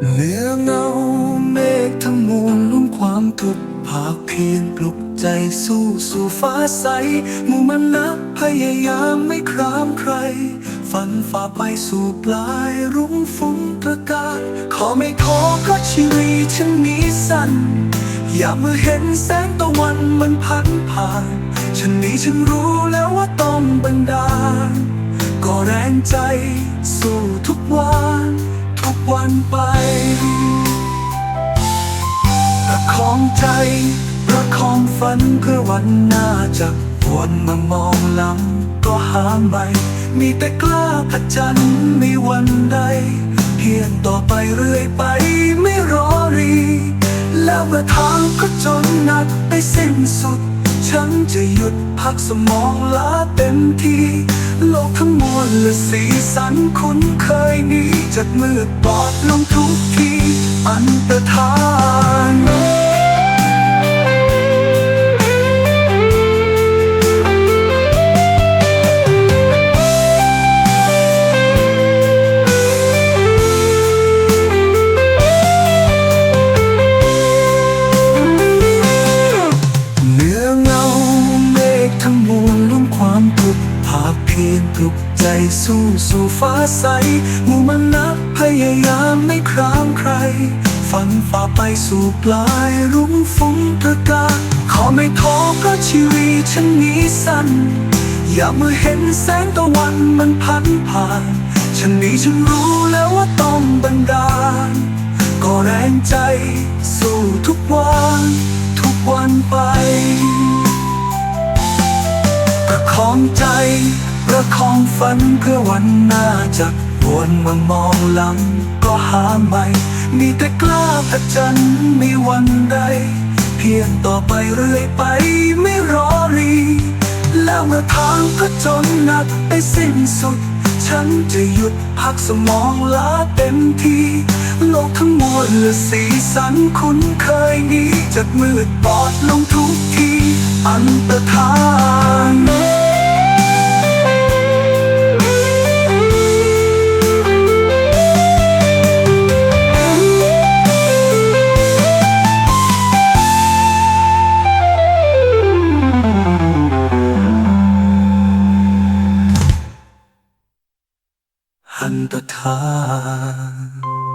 เหนือเงาเมฆทั้งมวลลุ่มความทุกข์ภาคเพียรปลุกใจสู้สู่ฟ้าใสมู่มันนับพยายามไม่ครามใคร ฝันฝ่าไปสู่ปลายรุ่งฟุ้งประกาศ ขอไม่ท้อเพราะชีวิตฉันนี้สั้นอย่าเมื่อเห็นแสงตะวันมันพันผ่านฉันนี้ฉันรู้แล้วว่าต้องบันดาลก็แรงใจสู้ทุกวัน ทุกวันไปประคองใจประคองฝันเพื่อวันหน้าจะวนมามองหลังก็หาไม่ มีแต่กล้าผจญไม่วันใดเพียรต่อไปเรื่อยไปไม่รอรี แล้วเมื่อทางก็จนหนักไปสิ้นสุด ฉันจะหยุดพักสมองล้าเต็มที่ล และสีสันคุ้นเคยนี้จัดมืดบอดลงทุกทีอันตรธานเหนือเงาเมฆทั้งมวลล้วนความทุกข์ เพียรปลุกใจสู้สู่ฟ้าใสมู่มันนับพยายามไม่ครามใคร ฝันฝ่าไปสู่ปลายรุ่งฟุ้งประกาศขอไม่ท้อเพราะชีวิตฉันนี้สั้น อย่าเมื่อเห็นแสงตะวันมันพันผ่าน ฉันนี้ฉันรู้แล้วว่าต้องบันดาล ก็แรงใจ สู้ทุกวัน ทุกวันไป องใจประคองฝันเพื่อวันหน้าจะวนมามองหลังก็หาไม่ มีแต่กล้าผจญไม่วันใด เพียงต่อไปเรื่อยไปไม่รอรี แล้วเมื่อทางก็จนหนักไปสิ้นสุด ฉันจะหยุดพักสมองล้าเต็มที่โลกทั้งมวลและสีสันคุ้นเคยนี้จะมืดบอดลงทุกทีอันตรธาน อันตรธาน